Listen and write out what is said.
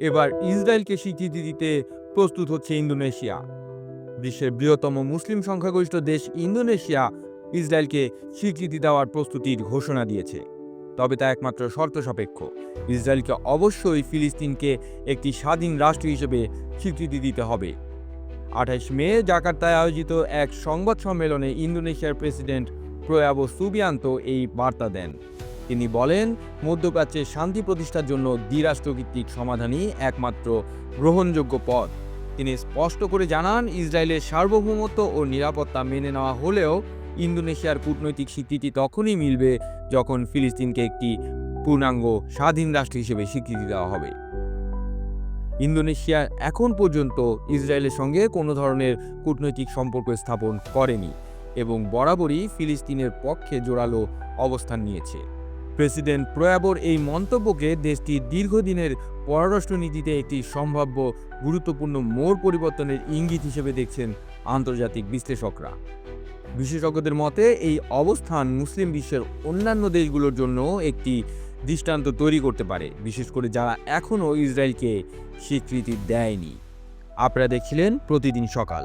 এবার ইসরায়েলকে স্বীকৃতি দিতে প্রস্তুত হচ্ছে ইন্দোনেশিয়া। বিশ্বের বৃহত্তম মুসলিম সংখ্যাগরিষ্ঠ দেশ ইন্দোনেশিয়া ইসরায়েলকে স্বীকৃতি দেওয়ার প্রস্তুতির ঘোষণা দিয়েছে। তবে তা একমাত্র শর্ত সাপেক্ষ ইসরায়েলকে অবশ্যই ফিলিস্তিনকে একটি স্বাধীন রাষ্ট্র হিসেবে স্বীকৃতি দিতে হবে। আঠাশ মে জাকার্তায় আয়োজিত এক সংবাদ সম্মেলনে ইন্দোনেশিয়ার প্রেসিডেন্ট প্রয়াব সুবিয়ান্ত এই বার্তা দেন। তিনি বলেন, মধ্যপ্রাচ্যে শান্তি প্রতিষ্ঠার জন্য দ্বিরাষ্ট্রভিত্তিক সমাধানই একমাত্র গ্রহণযোগ্য পথ। তিনি স্পষ্ট করে জানান, ইসরায়েলের সার্বভৌমত্ব ও নিরাপত্তা মেনে নেওয়া হলেও ইন্দোনেশিয়ার কূটনৈতিক স্বীকৃতি তখনই মিলবে যখন ফিলিস্তিনকে একটি পূর্ণাঙ্গ স্বাধীন রাষ্ট্র হিসেবে স্বীকৃতি দেওয়া হবে। ইন্দোনেশিয়া এখন পর্যন্ত ইসরায়েলের সঙ্গে কোনো ধরনের কূটনৈতিক সম্পর্ক স্থাপন করেনি এবং বরাবরই ফিলিস্তিনের পক্ষে জোরালো অবস্থান নিয়েছে। প্রেসিডেন্ট প্রয়াবর এই মন্তব্যকে দেশটির দীর্ঘদিনের পররাষ্ট্রনীতিতে একটি সম্ভাব্য গুরুত্বপূর্ণ মোড় পরিবর্তনের ইঙ্গিত হিসেবে দেখছেন আন্তর্জাতিক বিশ্লেষকরা। বিশেষজ্ঞদের মতে, এই অবস্থান মুসলিম বিশ্বের অন্যান্য দেশগুলোর জন্য একটি দৃষ্টান্ত তৈরি করতে পারে, বিশেষ করে যারা এখনও ইসরায়েলকে স্বীকৃতি দেয়নি। আপনারা দেখছিলেন প্রতিদিন সকাল।